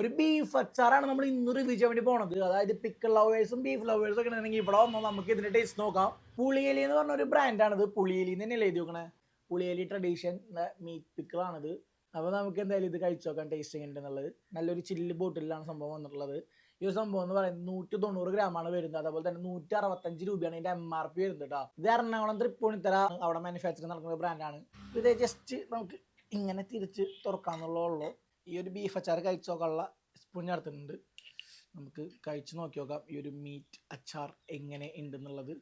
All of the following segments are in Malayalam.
ഒരു ബീഫ് അച്ചാറാണ് നമ്മൾ ഇന്ന് റിവ്യൂ ചെയ്യാൻ വേണ്ടി പോണത്. അതായത് പിക്കിൾ ലവേഴ്സും ബീഫ് ലവേഴ്സും ഒക്കെ ഉണ്ടെങ്കിൽ ഇവിടെ വന്നാൽ നമുക്ക് ഇതിന്റെ ടേസ്റ്റ് നോക്കാം. പുളിയലി എന്ന് പറഞ്ഞ ഒരു ബ്രാൻഡാണിത് പുളിയലി എന്ന് തന്നെയല്ലേ എഴുതി നോക്കണേ പുളിയലി ട്രഡീഷൻ മീറ്റ് പിക്കിളാണിത് അപ്പോൾ നമുക്ക് എന്തായാലും ഇത് കഴിച്ചു നോക്കാം ടേസ്റ്റിംഗ് ഉണ്ടെന്നുള്ളത് നല്ലൊരു ചില്ല് ബോട്ടിലാണ് സംഭവം വന്നിട്ടുള്ളത്. ഈ ഒരു സംഭവം എന്ന് പറയുന്നത് നൂറ്റി തൊണ്ണൂറ് ഗ്രാമാണ് വരുന്നത്. അതുപോലെ തന്നെ നൂറ്റി അറുപത്തഞ്ച് രൂപയാണ് ഇതിന്റെ എം ആർ പി വരുന്നത് കേട്ടോ ഇത് എറണാകുളം തൃപ്പൂണിത്തറ അവിടെ മാനുഫാക്ചറിങ് നടക്കുന്ന ബ്രാൻഡാണ് ഇത് ജസ്റ്റ് നമുക്ക് ഇങ്ങനെ തിരിച്ച് തുറക്കാന്നുള്ളൂ ഈ ഒരു ബീഫ് അച്ചാർ കഴിച്ചു നോക്കാനുള്ള സ്പൂൺ ചേർത്തിട്ടുണ്ട് നമുക്ക് കഴിച്ചു നോക്കി നോക്കാം. ഈ ഒരു മീറ്റ് അച്ചാർ എങ്ങനെ ഉണ്ടെന്നുള്ളത്.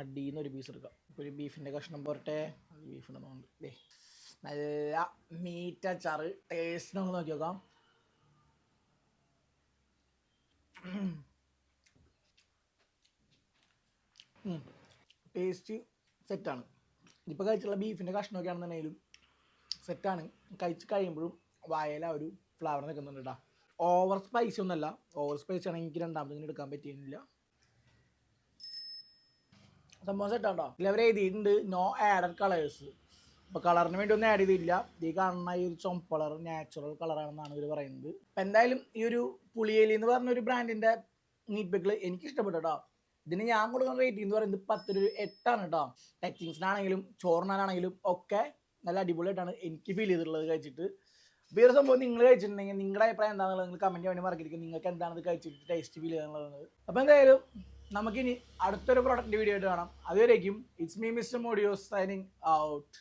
അടിയിൽ ഒരു പീസ് എടുക്കാം. ഒരു ബീഫിന്റെ കഷ്ണം പോരട്ടെ. ബീഫ് ഉണ്ടെന്നുണ്ട് ദേ നല്ല മീറ്റ് അച്ചാർ ടേസ്റ്റ് നമുക്ക് നോക്കി നോക്കാം. ടേസ്റ്റ് സെറ്റാണ് ഇപ്പോൾ കഴിച്ചുള്ള ബീഫിന്റെ കഷ്ണമൊക്കെ ആണെന്നുണ്ടെങ്കിലും സെറ്റാണ് കഴിച്ച് കഴിയുമ്പോഴും വായല ഒരു ഫ്ലവർ നിൽക്കുന്നുണ്ട് കേട്ടോ ഓവർ സ്പൈസി ഒന്നല്ല ഓവർ സ്പൈസി ആണെങ്കിൽ എനിക്ക് രണ്ടാമത് എടുക്കാൻ പറ്റിയില്ല സംഭവം സെറ്റാണ്ടോ ഇല്ല അവർ എഴുതിയിട്ടുണ്ട് നോ ആഡഡ് കളേഴ്സ് അപ്പോൾ കളറിന് വേണ്ടി ഒന്നും ആഡ് ചെയ്തില്ല. ഈ കാണുന്ന ഈ ഒരു ചുമപ്പ് കളർ കളറാണെന്നാണ് ഇവർ പറയുന്നത്. അപ്പം എന്തായാലും ഈ ഒരു പുളിയേലി എന്ന് പറഞ്ഞ ഒരു ബ്രാൻഡിന്റെ നീറ്റ് ബെക്കിൾ എനിക്ക് ഇഷ്ടപ്പെട്ടു കേട്ടോ ഇതിന് ഞാൻ കൊടുക്കുന്ന റേറ്റിംഗ് എന്ന് പറയുന്നത് പത്ത് ഒരു എട്ടാണ് കേട്ടോ ടച്ചിങ്സിനാണെങ്കിലും ചോറിനാണെങ്കിലും ഒക്കെ നല്ല അടിപൊളിയായിട്ടാണ് എനിക്ക് ഫീൽ ചെയ്തിട്ടുള്ളത് കഴിച്ചിട്ട്. ഒരു സംഭവം നിങ്ങൾ കഴിച്ചിട്ടുണ്ടെങ്കിൽ നിങ്ങളുടെ അഭിപ്രായം എന്താണെന്നുള്ളത് നിങ്ങൾ കമന്റ് വേണ്ടി മറക്കിയിരിക്കും നിങ്ങൾക്ക് എന്താണ് ഇത് കഴിച്ചിട്ട് ടേസ്റ്റ് ഫീൽ എന്നുള്ളത്. അപ്പോൾ എന്തായാലും നമുക്കിനി അടുത്തൊരു പ്രോഡക്റ്റ് വീഡിയോ ആയിട്ട് കാണാം. അതുവരേക്കും ഇറ്റ്സ് മീ മിസ്റ്റർ മോഡിയോ സൈനിങ് ഔട്ട്